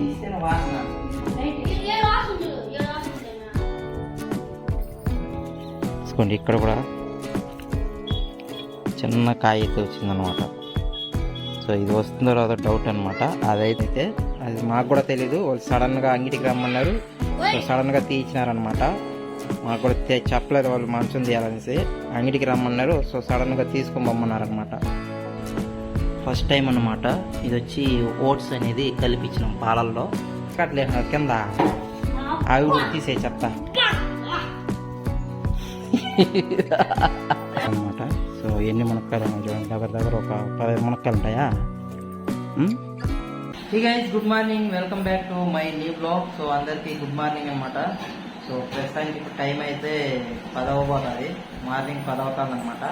తీస్తే వాసన చూసుకోండి ఇక్కడ కూడా చిన్న కాయ అయితే వచ్చిందనమాట సో ఇది వస్తుందో రాదో డౌట్ అనమాట అదైతే అది మాకు కూడా తెలీదు. వాళ్ళు సడన్గా అంగిటికి రమ్మన్నారు. సో సడన్గా తీయించినారనమాట మాకు కూడా చెప్పలేదు వాళ్ళు మంచం తీయాలనేసి. అంగిటికి రమ్మన్నారు. సో సడన్గా తీసుకొని పొమ్మన్నారనమాట ఫస్ట్ టైం అన్నమాట. ఇది వచ్చి ఓట్స్ అనేది కలిపించినాం పాలల్లో. కట్లేదు కింద. అవి కూడా తీసే చెప్తా. అనమాట సో ఎన్ని మునక్కాయలు చూడండి. దగ్గర దగ్గర ఒక పదిహేను మునక్కాయలు ఉంటాయా? ఈ guys good morning welcome back to my new blog so అందరికీ గుడ్ మార్నింగ్ అనమాట సో ప్రస్తుతానికి ఇప్పుడు టైం అయితే పదవబోతుంది మార్నింగ్ పదవ అనమాట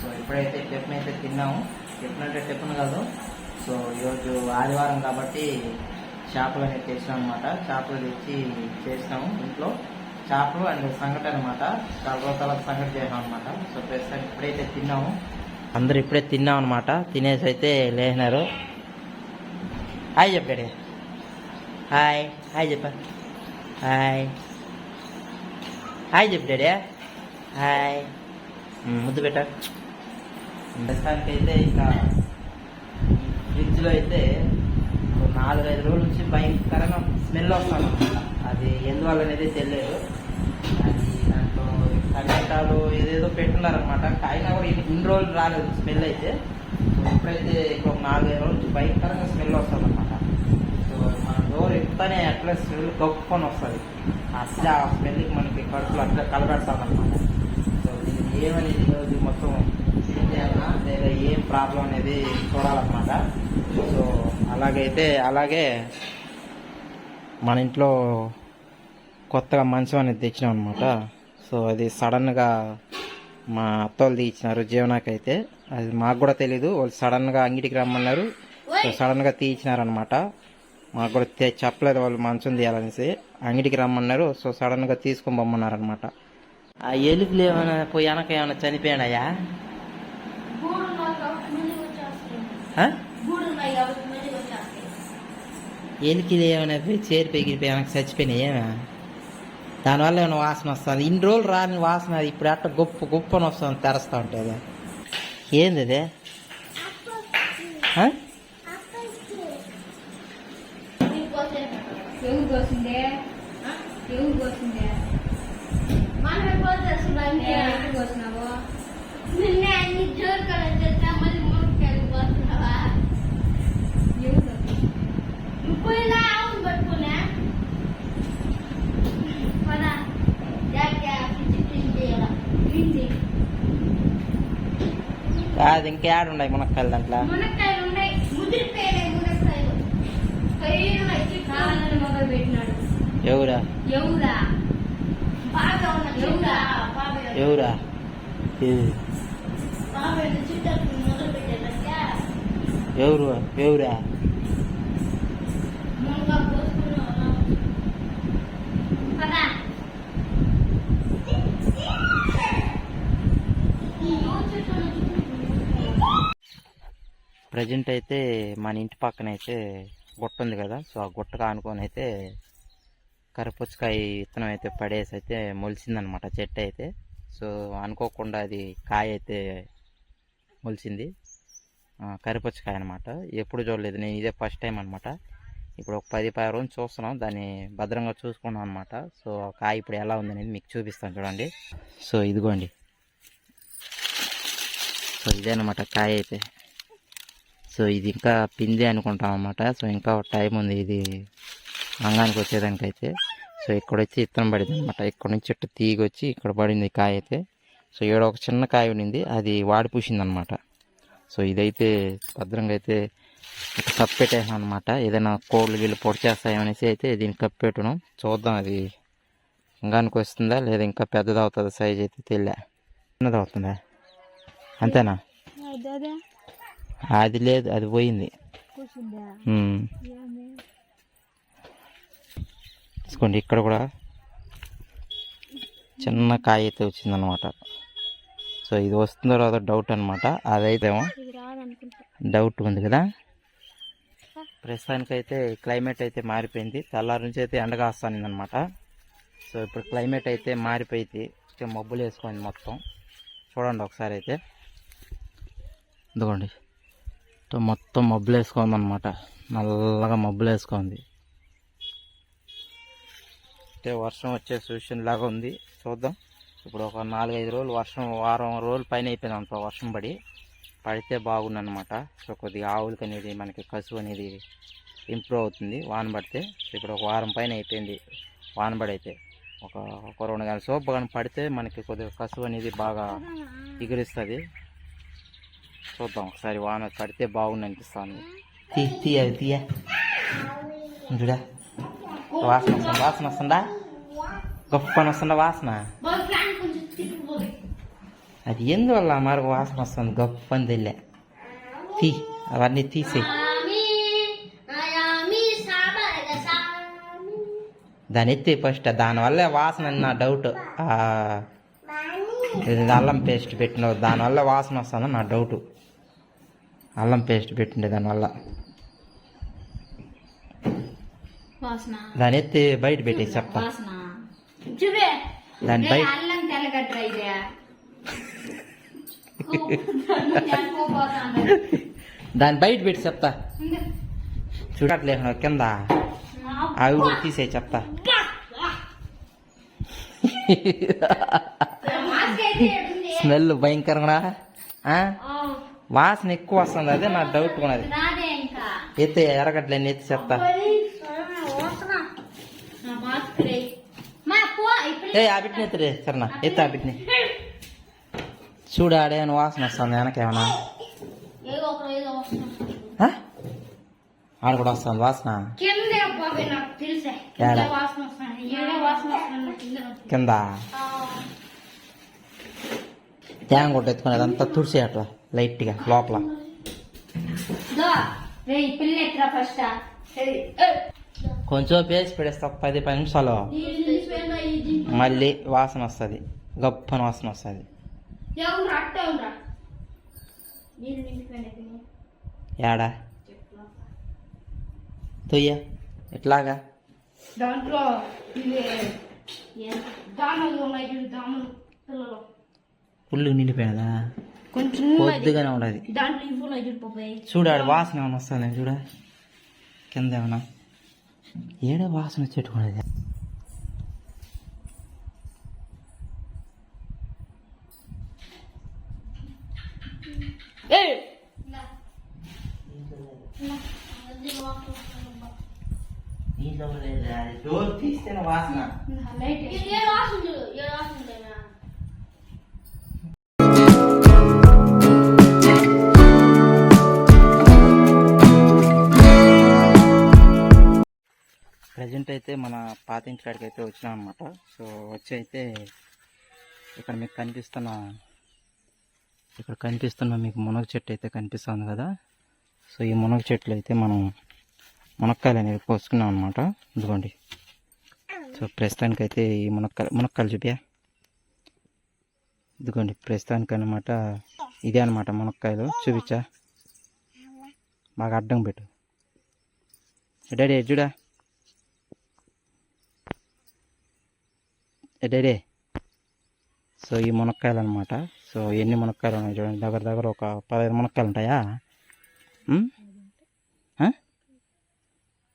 సో ఇప్పుడైతే టిఫిన్ అయితే తిన్నాము. టిఫిన్ అంటే కాదు. సో ఈరోజు ఆదివారం కాబట్టి చేపలు అనేది తెచ్చినాం అనమాట చేపలు తెచ్చి చేసినాము ఇంట్లో. చేపలు అండ్ సంగటి అనమాట చాలా రోజుల సంగటి చేసాం అనమాట సో ప్రస్తుతానికి ఇప్పుడైతే తిన్నాము. అందరు ఇప్పుడే తిన్నాం అనమాట తినేసి అయితే లేచినారు. హాయ్ చెప్పాడు హాయ్. హాయ్ చెప్పా. హాయ్. హాయ్ చెప్పాడే హాయ్. ముద్దు పెట్టా. ప్రస్తుతానికి అయితే ఇంకా ఫ్రిడ్జ్లో అయితే ఒక నాలుగైదు రోజుల నుంచి భయంకరంగా స్మెల్ వస్తాను అది ఎందువల్ల అనేది తెలియదు. అది దాంట్లో టమాటాలు ఏదేదో పెట్టున్నారనమాట అయినా కూడా ఇన్ని రోజులు రాలేదు స్మెల్ అయితే. సో ఇప్పుడైతే నాలుగు నాలుగైదు రోజుల నుంచి భయంకరంగా స్మెల్ వస్తుంది అనమాట సో మన డోర్ ఎప్పుడనే అట్లా స్మెల్ గొప్పని వస్తుంది. అసలు ఆ స్మెల్కి మనకి కడుపులో అట్లా కలబెడతాం అనమాట సో ఇది ఏమనేది ఈరోజు మొత్తం చేయాలన్నా లేదా ఏం ప్రాబ్లం అనేది చూడాలన్నమాట. సో అలాగైతే అలాగే మన ఇంట్లో కొత్తగా మంచం అనేది తెచ్చినాం అనమాట సో అది సడన్గా మా అత్తోళ్ళు ఇచ్చినారు జీవనాకైతే. అది మాకు కూడా తెలీదు. వాళ్ళు సడన్గా అంగిటికి రమ్మన్నారు. సో సడన్గా తీయించినారనమాట మాకు కూడా చెప్పలేదు వాళ్ళు మంచం తీయాలనేసి. అంగిటికి రమ్మన్నారు. సో సడన్గా తీసుకొని పొమ్మన్నారనమాట ఆ ఎలుకలు ఏమైనా పోయి వెనక ఏమైనా చనిపోయాడయా ఎలికిలు ఏమైనా పోయి చేరి పెగిరిపోయి వెనక చచ్చిపోయినాయి? ఏమే దానివల్ల ఏమైనా వాసన వస్తుంది? ఇన్ని రోజులు రాని వాసన అది ఇప్పుడు అట్ట గొప్ప గొప్పని వస్తుంది తెరస్తా ఉంటుంది ఏంది అది? కోసిందే. కోసిందే. కాదు దాంట్లో. మునక్కాయలు. ఉన్నాయి మునక్కాయలు పెట్టినాడు ఎవరా? ఎవరా? ఎవరా? ఎవరా? ప్రజెంట్ అయితే మన ఇంటి పక్కన అయితే గుట్ట ఉంది కదా సో ఆ గుట్ట కానుకొని అయితే కరపుచ్చకాయ విత్తనం అయితే పడేసి అయితే మొలిచిందనమాట చెట్టు అయితే. సో అనుకోకుండా అది కాయ అయితే మొలిచింది కరిపుచ్చకాయ అనమాట. ఎప్పుడు చూడలేదు నేను ఇదే ఫస్ట్ టైం అనమాట. ఇప్పుడు ఒక పది పది రోజులు చూస్తున్నాం దాన్ని భద్రంగా చూసుకున్నాం అనమాట. సో ఆ కాయ ఇప్పుడు ఎలా ఉందనేది మీకు చూపిస్తాను చూడండి. సో ఇదిగోండి. సో ఇదే అనమాట కాయ అయితే. సో ఇది ఇంకా పిందే అనుకుంటాం అన్నమాట. సో ఇంకా టైం ఉంది ఇది అంగానికి వచ్చేదానికైతే. సో ఇక్కడ వచ్చి ఇత్తనం పడింది అనమాట ఇక్కడ నుంచి చెట్టు తీగ వచ్చి ఇక్కడ పడింది కాయ అయితే. సో ఈడ ఒక చిన్న కాయ ఉండింది. అది వాడి పూసింది అనమాట సో ఇదైతే భద్రంగా అయితే కప్పెట్టేసాం అనమాట ఏదైనా కోళ్ళు వీళ్ళు పొడి చేస్తాయనేసి అయితే దీన్ని కప్పెట్టడం చూద్దాం అది అంగానికి వస్తుందా లేదా ఇంకా పెద్దది అవుతుందా సైజ్ అయితే తెలియ చిన్నది అవుతుందా అంతేనా అదే లేదు అది పోయింది. తీసుకోండి ఇక్కడ కూడా చిన్న కాయ అయితే వచ్చిందనమాట సో ఇది వస్తుందో రాదో డౌట్ అనమాట అదైతే ఏమో ఇది రాదనుకుంటా. డౌట్ ఉంది కదా? ప్రస్తుతానికైతే క్లైమేట్ అయితే మారిపోయింది. తెల్లారి నుంచి అయితే ఎండగా వస్తాను అనమాట సో ఇప్పుడు క్లైమేట్ అయితే మారిపోయింది. అయితే మబ్బులు వేసుకుంది మొత్తం. చూడండి ఒకసారి అయితే. ఇదిగోండి. మొత్తం మబ్బులు వేసుకుంది అనమాట నల్లగా మబ్బులు వేసుకుంది అంటే వర్షం వచ్చే సూచన లాగా ఉంది. చూద్దాం. ఇప్పుడు ఒక నాలుగైదు రోజులు వర్షం వారం రోజులు పైన అయిపోయింది అంత వర్షం పడి పడితే బాగుంది అనమాట సో కొద్దిగా ఆవులకి అనేది మనకి కసువు అనేది ఇంప్రూవ్ అవుతుంది. వాన పడితే ఇప్పుడు ఒక వారం పైన అయిపోయింది వాన పడైతే. అయితే ఒక ఒక రెండు గంటల సోపు కానీ పడితే మనకి కొద్దిగా కసువు అనేది బాగా ఎగురిస్తుంది. చూద్దాం ఒకసారి వాన పడితే బాగుంది అనిపిస్తుంది తీ తీయ తీయ. చూడా? వాసన వస్తుంది? వాసన వస్తుందా? గొప్ప వస్తుందా వాసన? అది ఎందువల్ల మరి వాసన వస్తుంది? గొప్ప అని తెలియ. తీ అవన్నీ తీసే. దాని ఎత్తే ఫస్ట్ దానివల్ల వాసన నా డౌట్ ఇది అల్లం పేస్ట్ పెట్టిన దానివల్ల వాసన వస్తుందని నా డౌట్. అల్లం పేస్ట్ పెట్టిండే దానివల్ల. దాన్ని ఎత్తి బయట పెట్టి చెప్తా. దాని బయట దాన్ని బయట పెట్టి చెప్తా. చూడట్లే కింద. అవి కూడా తీసే చెప్తా. స్మెల్ భయంకరంగా? వాసన ఎక్కువ వస్తుంది అదే నా డౌట్ ఉన్నది. ఎత్తే ఎరగట్లేని ఎత్తి చెప్తా ఏ ఆ బిడ్డని ఎత్తురే సరేనా ఎత్తి ఆ బిడ్డని. చూడు ఆడే అని వాసన వస్తుంది వెనకేమన్నా? ఆడ కూడా వస్తుంది వాసన? కింద బాబాయ్ నాకు తెలుసే ఏడ? కింద వాసన వస్తుంది ఏదో వాసన వస్తుంది కింద కింద తేంగ కొట్టు ఎత్తుకునేది అంతా తుడిసి అట్లా లైట్గా లోపల. కొంచెం పేసి పెడేస్తా పది పది నిమిషాలు. మళ్ళీ వాసన వస్తుంది గొప్పన వాసన వస్తుంది. ఏడా తొయ్య ఎట్లాగా? దాంట్లో ఉన్నాయి చూడు దామలు పిల్లలు. పుల్లు నిండిపోయినదా కొంచెం కొద్దిగానే ఉండదు చూడు చూడాడు వాసన ఏమైనా వస్తుంది చూడ? కింద ఏమన్నా? ఏడే వాసన చెట్టుకునేది డోర్ తీస్తేనే వాసన. ఏ వాసన ప్రజెంట్ అయితే మన పాత ఇంటి కాడికి అయితే వచ్చినాం అనమాట సో వచ్చి అయితే ఇక్కడ మీకు కనిపిస్తున్న ఇక్కడ కనిపిస్తున్న మీకు మునగ చెట్టు అయితే కనిపిస్తుంది కదా. సో ఈ మునగ చెట్లు అయితే మనం మునక్కాయలు అనేవి కోసుకున్నాం అనమాట ఇదిగోండి. సో ప్రస్తుతానికైతే ఈ మునక్కాయలు మునక్కాయలు చూపియా? ఇదిగోండి ప్రస్తుతానికి అనమాట ఇదే అనమాట మునక్కాయలు. చూపించా? బాగా అడ్డం పెట్టు. డాడీ చూడా? డాడీ సో ఈ మునక్కాయలు అనమాట సో ఎన్ని మునక్కాయలు ఉన్నాయి చూడండి. దగ్గర దగ్గర ఒక పదహైదు మునక్కాయలు ఉంటాయా?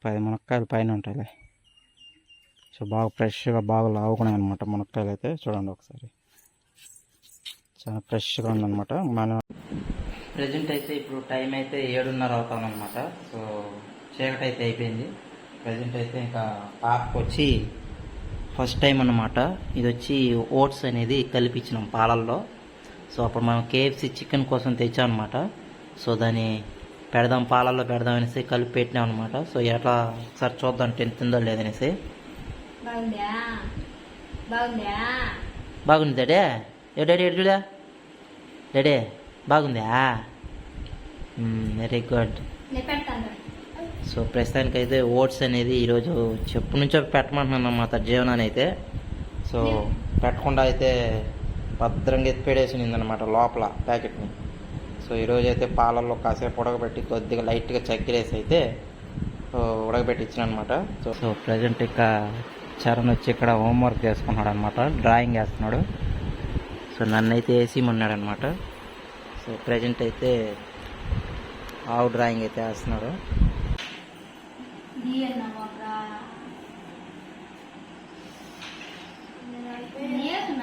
పది మునక్కాయలు పైన ఉంటాయిలే. సో బాగా ఫ్రెష్గా బాగా లావుకున్నాయి అనమాట మునక్కాయలు అయితే చూడండి ఒకసారి. చాలా ఫ్రెష్గా ఉందన్నమాట. మన ప్రజెంట్ అయితే ఇప్పుడు టైం అయితే ఏడున్నర అవుతుందన్నమాట. సో చీకటి అయితే అయిపోయింది. ప్రజెంట్ అయితే ఇంకా పాపకు వచ్చి ఫస్ట్ టైం అన్నమాట. ఇది వచ్చి ఓట్స్ అనేది కలిపించినాం పాలల్లో. సో అప్పుడు మనం కేఎఫ్సి చికెన్ కోసం తెచ్చాం అనమాట సో దాన్ని పెడదాం పాలల్లో పెడదాం అనేసి కలిపి పెట్టినాం అనమాట సో ఎట్లా? ఒకసారి చూద్దాం తింటుందో లేదనేసి బాగుందా? డాడే. ఏ డాడీ ఎడు చూడా? డాడే బాగుందా? Very good. సో ప్రస్తుతానికి అయితే ఓట్స్ అనేది ఈరోజు చెప్పు నుంచో పెట్టమంటున్నాను అన్నమాట జీవనాన్ని అయితే. సో పెట్టకుండా అయితే భద్రంగా ఎత్తి పెడేసింది అనమాట లోపల ప్యాకెట్ని. సో ఈరోజు అయితే పాలల్లో కాసేపు ఉడకబెట్టి కొద్దిగా లైట్గా చక్కెరేసి అయితే సో ఉడకబెట్టి ఇచ్చిన అనమాట సో సో ప్రజెంట్ ఇక చరణ్ వచ్చి ఇక్కడ హోంవర్క్ చేసుకున్నాడు అనమాట డ్రాయింగ్ వేస్తున్నాడు. సో నన్ను అయితే వేసి ఉన్నాడు అనమాట సో ప్రజెంట్ అయితే ఆవు డ్రాయింగ్ అయితే వేస్తున్నాడు.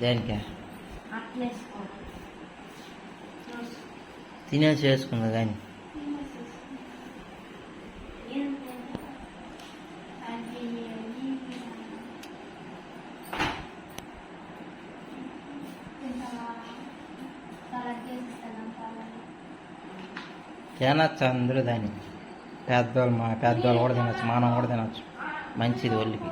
దేనికే? తినేసి వేసుకుందా కానీ? తినచ్చు అందరూ దాన్ని? పెద్దవాళ్ళు మా పెద్దవాళ్ళు కూడా తినచ్చు మనం కూడా తినచ్చు. మంచిది ఒళ్ళుకి.